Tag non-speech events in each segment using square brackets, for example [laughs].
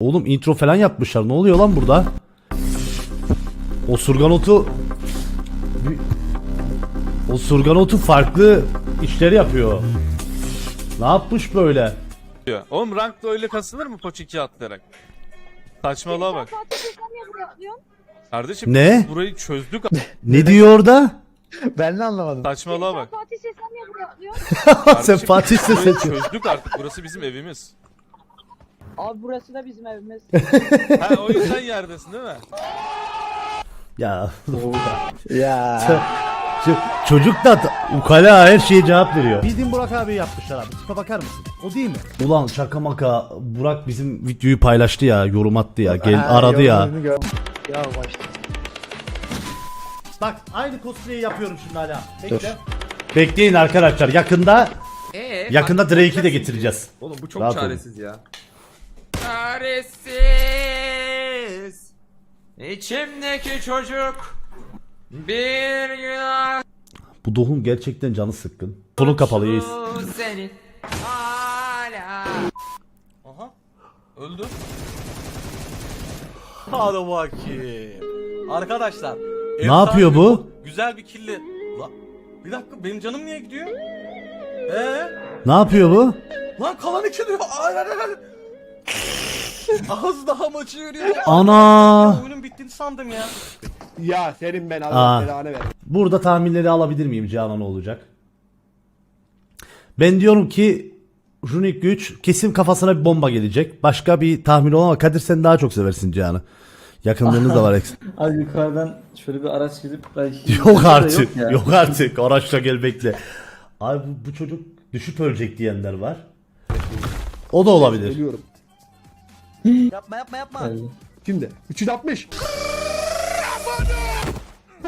Oğlum intro falan yapmışlar. Ne oluyor lan burada? Osurgan otu Osurgan otu farklı işleri yapıyor. Ne yapmış böyle? diyor. Oğlum rankta öyle kasılır mı poç 2 atlayarak? Saçmalığa bak. Kardeşim Ne? burayı çözdük. Ne diyor orada? Ben de anlamadım. Saçmalığa bak. Fatih ses [laughs] sen niye buraya atlıyorsun? Sen Kardeşim, Fatih burayı ediyor. çözdük artık. Burası bizim evimiz. Abi burası da bizim evimiz. [laughs] Ha o yüzden yerdesin değil mi? Ya Ya. [laughs] Çocuk da ukala her şeye cevap veriyor. Bildiğin Burak abi yapmışlar abi. Tipe bakar mısın? O değil mi? Ulan şaka maka Burak bizim videoyu paylaştı ya, yorum attı ya, gel Ha, aradı ya. gör- Ya başta. Bak aynı cosplay'i yapıyorum şimdi hala. Bekle. Bekleyin arkadaşlar yakında Ee, yakında Drake'i de getireceğiz. Oğlum bu çok Rahat olun. çaresiz ya. Çaresiz. İçimdeki çocuk bir günah Bu Doğum gerçekten canı sıkkın. Sonu kapalıyız. senin hala. Aha. Öldü. Hadi bakayım. Arkadaşlar. Ne yapıyor bu? Güzel bir killi. La, bir dakika benim canım niye gidiyor? Ee? Ne yapıyor bu? Lan kalan iki diyor. Ay ay ay. [laughs] Az daha maçı yürüyor. Ana! Oyunun bittiğini sandım ya. Ya senin ben Aa. Allah belanı ver. Burada tahminleri alabilir miyim Canan olacak? Ben diyorum ki Runik güç kesin kafasına bir bomba gelecek. Başka bir tahmin olamaz. ama Kadir sen daha çok seversin Can'ı. Yakınlığınız da var eks. [laughs] Abi yukarıdan şöyle bir araç gidip belki [laughs] Yok artık. ya. Yok artık. Araçla gel bekle. Abi bu, bu çocuk düşüp ölecek diyenler var. O da olabilir. Ölüyorum. [gasps] Yapma yapma yapma. Geldi. Şimdi 360.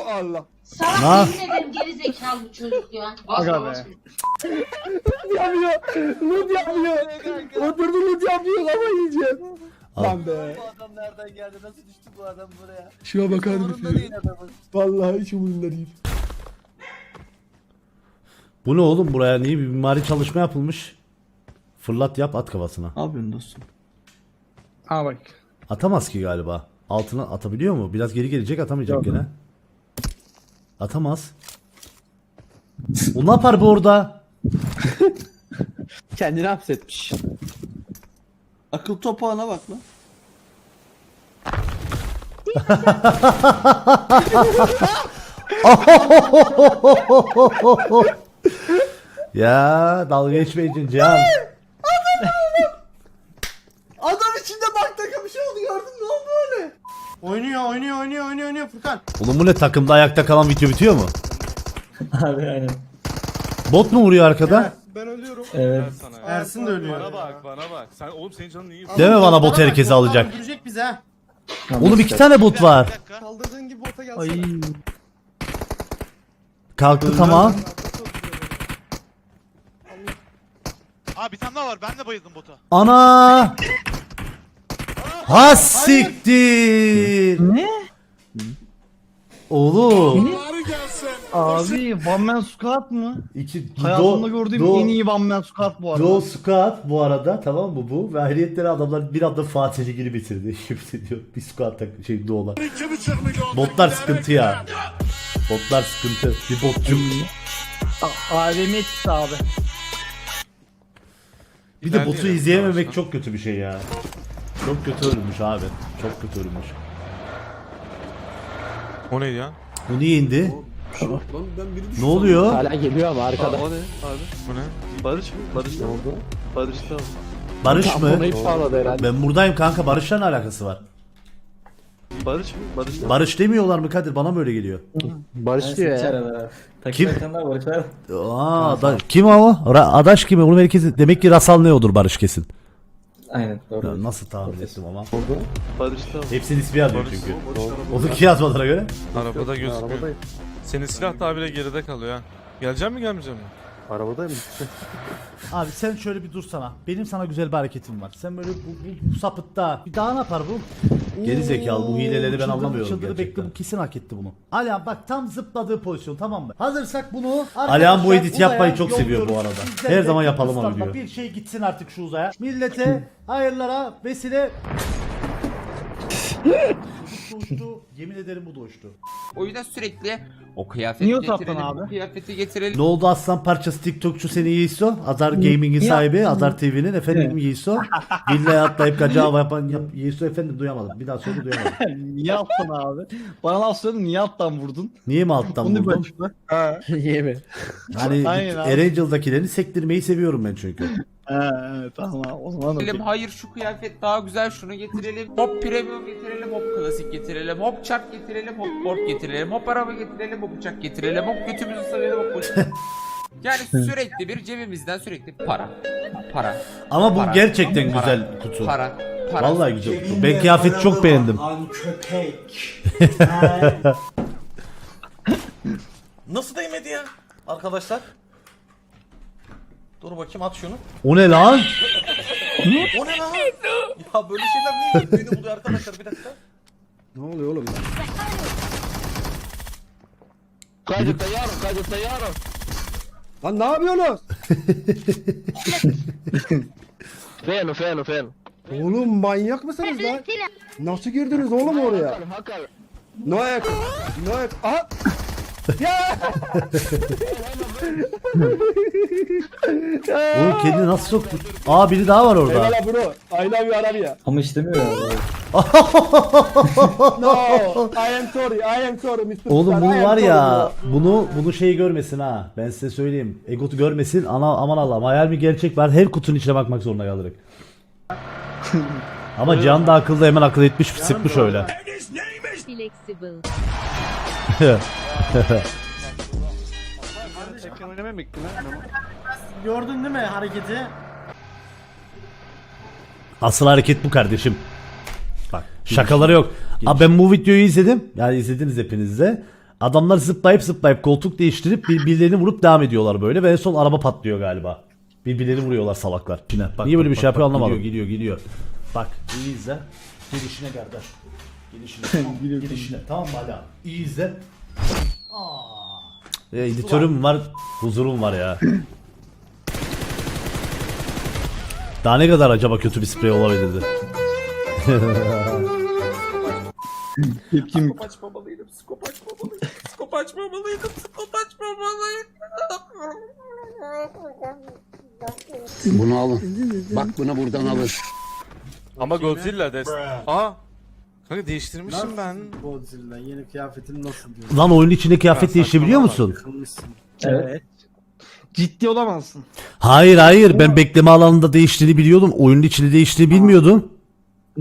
Allah. Salak Ha? yemin ederim geri zekalı bu çocuk ya. Aga be. yapıyor. Loot yapıyor. Oturdu loot yapıyor ama yiyeceğim. Lan be. Bu adam nereden geldi? Nasıl düştü bu adam buraya? Şuna bakar Umurunda mısın? değil adamın. Vallahi hiç umurumda değil. Bu ne oğlum buraya niye bir mimari çalışma yapılmış? Fırlat yap at kafasına. Ne yapıyorsun dostum? Ha bak. Atamaz ki galiba. Altına atabiliyor mu? Biraz geri gelecek atamayacak gene. Atamaz. O ne yapar bu orada? [laughs] Kendini hapsetmiş. Akıl topağına bak lan. [laughs] Ya dalga geçmeyin Can. Adam içinde bak gördün ne oldu öyle? Oynuyor oynuyor oynuyor oynuyor oynuyor Furkan. Oğlum bu ne takımda ayakta kalan video bitiyor mu? [laughs] Abi aynen. Bot mu vuruyor arkada? Ben ölüyorum. Evet. Sana ya. Ersin de ölüyor. Bana bak bana bak. Sen oğlum senin canın iyi. Deme bana bot herkesi alacak. Öldürecek bizi ha. Oğlum iki tane bot var. Kaldırdığın gibi bota gelsene. Ay. Kalktı tamam. Abi bir tane daha var. Ben de bayıldım bota. Ana! Ha siktir. Ne? Oğlum. Abi One Man Squad mı? İki, Hayatımda Do- gördüğüm Do- en iyi One Man Squad bu arada. Joe Squad bu arada tamam mı bu? Ve ayrıyetten adamlar bir anda Fatih Ligi'ni bitirdi. [laughs] Şimdi diyor bir squad tak şey Doğu'lar. Botlar sıkıntı ya. Botlar sıkıntı. Bir botçuk. A- AVM etkisi abi. Bir de botu izleyememek çok kötü bir şey ya. Çok kötü ölmüş abi. Çok kötü ölmüş. O neydi ya? Bu niye indi? Ne oluyor? Hala geliyor ama arkada. Bu ne? Barış mı? Barış ne oldu? Barış da Barış mı? Onu hiç bağladı herhalde. Ben buradayım kanka. Barış'la ne alakası var? Barış mı? Barış Barış demiyorlar mı Kadir? Bana mı öyle geliyor? Barış diyor ya. Kim? Aa, ada- kim o? Ra- Adaş kim? Oğlum herkes demek ki Rasal ne odur Barış kesin. Aynen doğru. Ya nasıl tahmin ettim ama. Barış da Hepsinin ismi yazıyor Barış. çünkü. Onu ki yazmalara göre. Arabada gözüküyor. Senin silah da bile geride kalıyor ha. Gelecek mi gelmeyecek mi? Arabadayım. [laughs] Abi sen şöyle bir dursana. Benim sana güzel bir hareketim var. Sen böyle bu, bu, bu sapıtta. Bir daha ne yapar bu? Geri zekalı bu hileleri ben anlamıyorum çıldırdı, gerçekten. bekle bu kesin hak etti bunu. Alihan bak tam zıpladığı pozisyon tamam mı? Hazırsak bunu Alihan bu edit yapmayı çok seviyor bu yolluyoruz. arada. Her de zaman yapalım Kıbrıs'tan da videoyu. Bir şey gitsin artık şu uzaya. Millete hayırlara vesile [laughs] uçtu. Yemin ederim bu da uçtu. O yüzden sürekli o kıyafeti Niye getirelim, uzattın abi? kıyafeti getirelim. Ne oldu aslan parçası TikTokçu seni Yiğiso? Azar Gaming'in sahibi Azar TV'nin efendim Yiğiso. Villaya atlayıp hava yapan yap, Yiğiso efendim duyamadım. Bir daha söyle duyamadım. [laughs] niye attın abi? Bana laf söyledin niye alttan vurdun? Niye mi alttan Bunu vurdun? başla. Ha. [laughs] Yeme. Hani Aynen abi. Erangel'dakilerini sektirmeyi seviyorum ben çünkü. [laughs] Ha, evet tamam. O zaman okey. hayır şu kıyafet daha güzel şunu getirelim. Hop premium getirelim, hop klasik getirelim, hop çark getirelim, hop board getirelim, hop araba getirelim, hop uçak getirelim, hop götümüzü sıvayalım, hop. [laughs] Yani sürekli bir cebimizden sürekli para, para, Ama bu Para. gerçekten Para. güzel kutu. para, para. Vallahi güzel kutu. Ben kıyafeti çok beğendim. Lan köpek. [laughs] Nasıl değmedi ya? Arkadaşlar. Dur bakayım at şunu. O ne lan? O ne lan? ya böyle şeyler niye beni buluyor arkadaşlar bir dakika. Ne oluyor oğlum? Lan ne yapıyorsunuz? Feno feno feno. Oğlum manyak mısınız lan? Nasıl girdiniz oğlum oraya? No ayak. No ayak. Aha. Oğlum kendini nasıl soktu? Aa biri daha var orada. Eyvallah bro. I love you Arabia. Ama işlemiyor ya. [laughs] No. I am sorry. I am sorry Mr. Oğlum I bunu am var sorry, ya, bro. bunu bunu şey görmesin ha. Ben size söyleyeyim. Egotu görmesin. Ana aman Allah'ım hayal mi gerçek var. Her kutunun içine bakmak zorunda kalırız. [laughs] Ama Can da akıllı hemen akıl etmiş sıkmış öyle. Flexible. Gördün değil mi hareketi? Asıl hareket bu kardeşim. Bak şakaları yok. Aa, ben bu videoyu izledim. Yani izlediniz hepiniz de. Adamlar zıplayıp zıplayıp koltuk değiştirip birbirlerini vurup devam ediyorlar böyle ve en son araba patlıyor galiba. Birbirlerini vuruyorlar salaklar. Bak, Niye böyle bak, bir şey bak, yapıyor bak, anlamadım. Gidiyor gidiyor gidiyor. Bak iyi izle. Gelişine kardeş. [laughs] Gelişine. Tamam, gelişine. Tamam mı hala? İyi izle. Ya, editörüm var, huzurum var ya. Daha ne kadar acaba kötü bir sprey olabilirdi? [laughs] Tepkim. açmamalıydım, skop açmamalıydım, skop açmamalıydım, skop açmamalıydım. Bunu alın. Bak bunu buradan alın. Ama Godzilla des. Aa. Kanka değiştirmişim ben. Godzilla yeni kıyafetin nasıl diyor? Lan oyunun içinde kıyafet değiştirebiliyor musun? Evet. Ciddi olamazsın. Hayır hayır ben bekleme alanında değiştiğini biliyordum. Oyunun içinde değiştiğini bilmiyordum.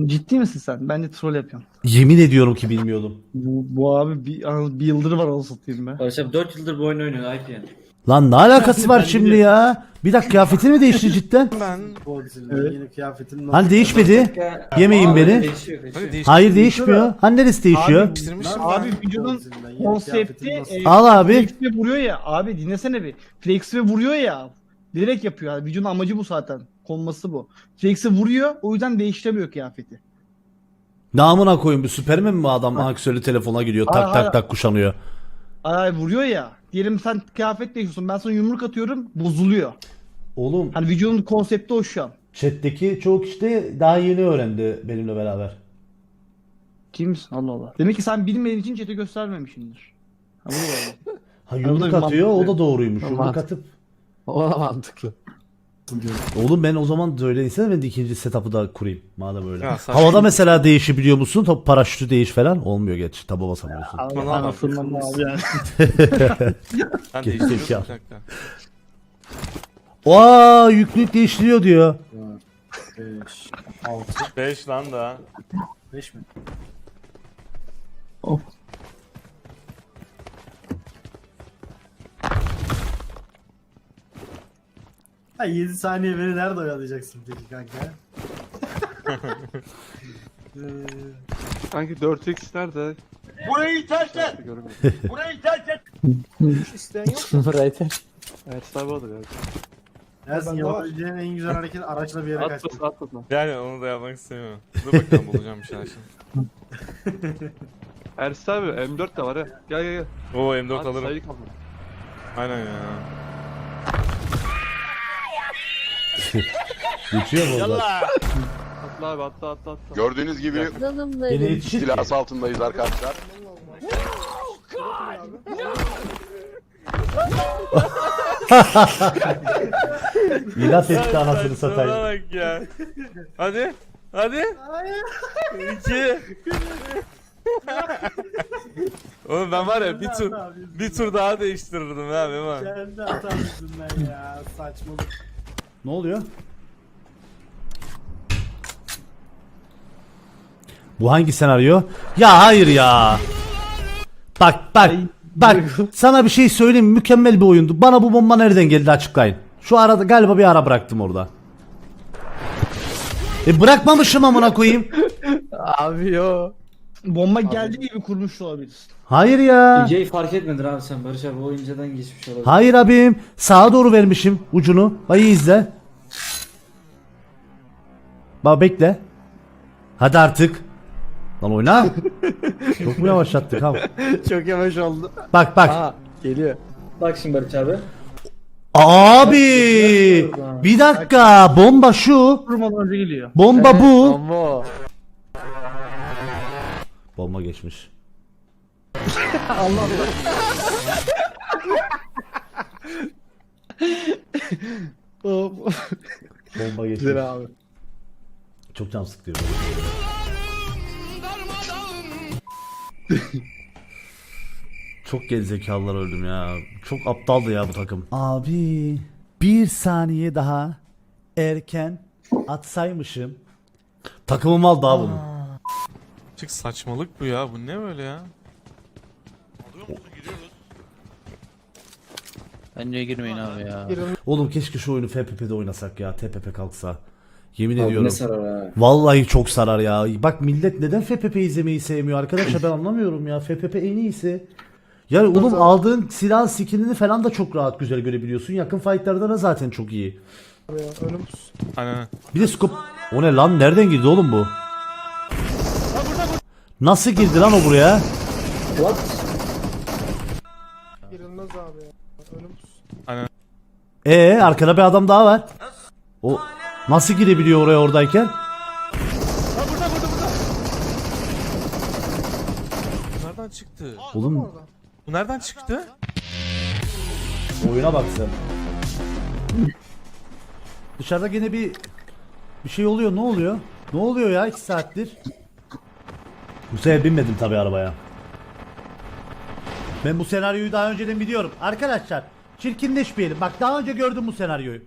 Ciddi misin sen? Bence troll yapıyorsun. Yemin ediyorum ki bilmiyordum. Bu, bu abi bir, bir yıldırı var onu satayım be. Barış abi 4 yıldır bu oyunu oynuyor yani. Lan ne alakası var şimdi ya? Bir dakika kıyafetini mi değişti cidden? Ben. Evet. yeni kıyafetin? Hani değişmedi? Yemeyin beni. Değişiyor değişiyor. Hayır değişmiyor. Hani neresi değişiyor? Değiştirmişim Abi ben. yeni konsepti e, Al abi. flex ve vuruyor ya. Abi dinlesene bir. Flex ve vuruyor ya. Direkt yapıyor. Yani vücudun amacı bu zaten. Konması bu. Flex'i vuruyor. O yüzden değiştiremiyor kıyafeti. Namına koyun bir Süpermen mi adam aksiyonlu telefona giriyor tak Hayır, tak hayır. tak kuşanıyor. Ay vuruyor ya. Diyelim sen kıyafet değişiyorsun. Ben sana yumruk atıyorum. Bozuluyor. Oğlum Hani vücudun konsepti o şu an. chat'teki çoğu kişi de daha yeni öğrendi benimle beraber. Kimsin? Allah Allah. Demek ki sen bilmediğin için chat'e göstermemişsindir. Ha bu da var. [laughs] Ha yumruk da atıyor o mantıklı. da doğruymuş. Mantıklı. Yumruk atıp. O da mantıklı. Oğlum ben o zaman öyleyse ben de ikinci setup'ı da kurayım madem öyle. Ya saçma. Havada mesela değişebiliyor musun? Top paraşütü değiş falan olmuyor geç. Taba basamıyorsun. Bana bak. Anasından abi yani. [laughs] Ben Gerizekalı. değiştiriyorum bir dakika. Aa yüklük değiştiriyor diyor. 5, 6, 5 lan da. 5 mi? Of. Ha 7 saniye beni nerede oyalayacaksın peki kanka? [laughs] Sanki 4x nerede? Burayı terk et! Burayı terk et! İsteyen yok mu? Evet tabi o da galiba. Ersin yapabileceğin en güzel hareket araçla bir yere At kaçmak. at at. Yani onu da yapmak istemiyorum. Dur bakalım bulacağım bir şeyler şimdi. Ersin abi M4 de var ha. Gel gel gel. Oo M4 Hadi alırım. sayı kaldı. Aynen ya. Geçiyor mu orada? Atla abi atla atla atla. Gördüğünüz gibi Yine Dalımları. yetişir ki. silahsı altındayız arkadaşlar. [laughs] İlat etti anasını satayım. bak ya. Hadi. Hadi. İki. Oğlum ben var ya bir tur bir tur daha değiştirirdim ha Memo. Kendi hatam yüzünden ya saçmalık. Ne oluyor? Bu hangi senaryo? Ya hayır ya. Bak bak bak sana bir şey söyleyeyim mükemmel bir oyundu. Bana bu bomba nereden geldi açıklayın. Şu arada galiba bir ara bıraktım orada. E bırakmamışım amına koyayım. Abi yo. Bomba geldiği gibi kurmuş olabilir. Hayır ya. İnceyi fark etmedin abi sen Barış abi o inceden geçmiş olabilir. Hayır abim. Sağa doğru vermişim ucunu. Bak iyi izle. Bak bekle. Hadi artık. Lan oyna. [laughs] Çok mu yavaşlattık ha? Çok yavaş oldu. Bak bak. Aa geliyor. Bak şimdi Barış abi. Abi. Bir dakika. Bomba şu. Vurmadan önce geliyor. Bomba bu. Bomba. Bomba geçmiş. Hop. Bomba geçmiş. Güzel abi. Çok can sıkıyor. Çok gerizekalılar öldüm ya. Çok aptaldı ya bu takım. Abi bir saniye daha erken atsaymışım. Takımım al daha bunu. Çık saçmalık bu ya. Bu ne böyle ya? Alıyor musun? Giriyoruz. Bence girmeyin abi ya. Oğlum keşke şu oyunu FPP'de oynasak ya. TPP kalksa. Yemin Abi ediyorum. ne sarar ha. Vallahi çok sarar ya. Bak millet neden FPP izlemeyi sevmiyor arkadaşlar ben anlamıyorum ya. FPP en iyisi. Yani oğlum aldığın silah skinini falan da çok rahat güzel görebiliyorsun. Yakın fightlarda da zaten çok iyi. Aynen. Bir de scope... O ne lan? Nereden girdi oğlum bu? Nasıl girdi lan o buraya? Ee arkada bir adam daha var. O nasıl girebiliyor oraya oradayken? Bu nereden çıktı? Oğlum Bu nereden çıktı? oyuna bak sen. Dışarıda gene bir bir şey oluyor. Ne oluyor? Ne oluyor ya 2 saattir? Bu sefer binmedim tabi arabaya. Ben bu senaryoyu daha önceden biliyorum. Arkadaşlar çirkinleşmeyelim. Bak daha önce gördüm bu senaryoyu.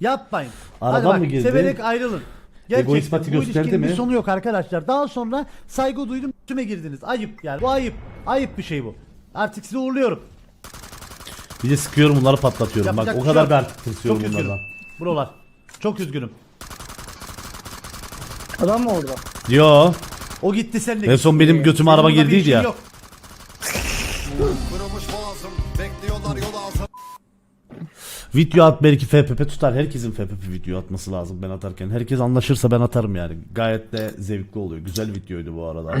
Yapmayın. Hadi Aradan bak, mı girdi? Severek ayrılın. Gerçekten bu ilişkinin mi? bir sonu yok arkadaşlar. Daha sonra saygı duydum üstüme girdiniz. Ayıp yani. Bu ayıp. Ayıp bir şey bu. Artık sizi uğurluyorum. Bir de sıkıyorum bunları patlatıyorum. Yapacak Bak o şey kadar yok. bir artık tırsıyorum Çok bunlardan. Buralar. Çok üzgünüm. Adam mı orada? Yo. O gitti sen de En son benim götüme araba burada bir girdiydi işin ya. yok. Video at belki FPP tutar. Herkesin FPP video atması lazım ben atarken. Herkes anlaşırsa ben atarım yani. Gayet de zevkli oluyor. Güzel videoydu bu arada.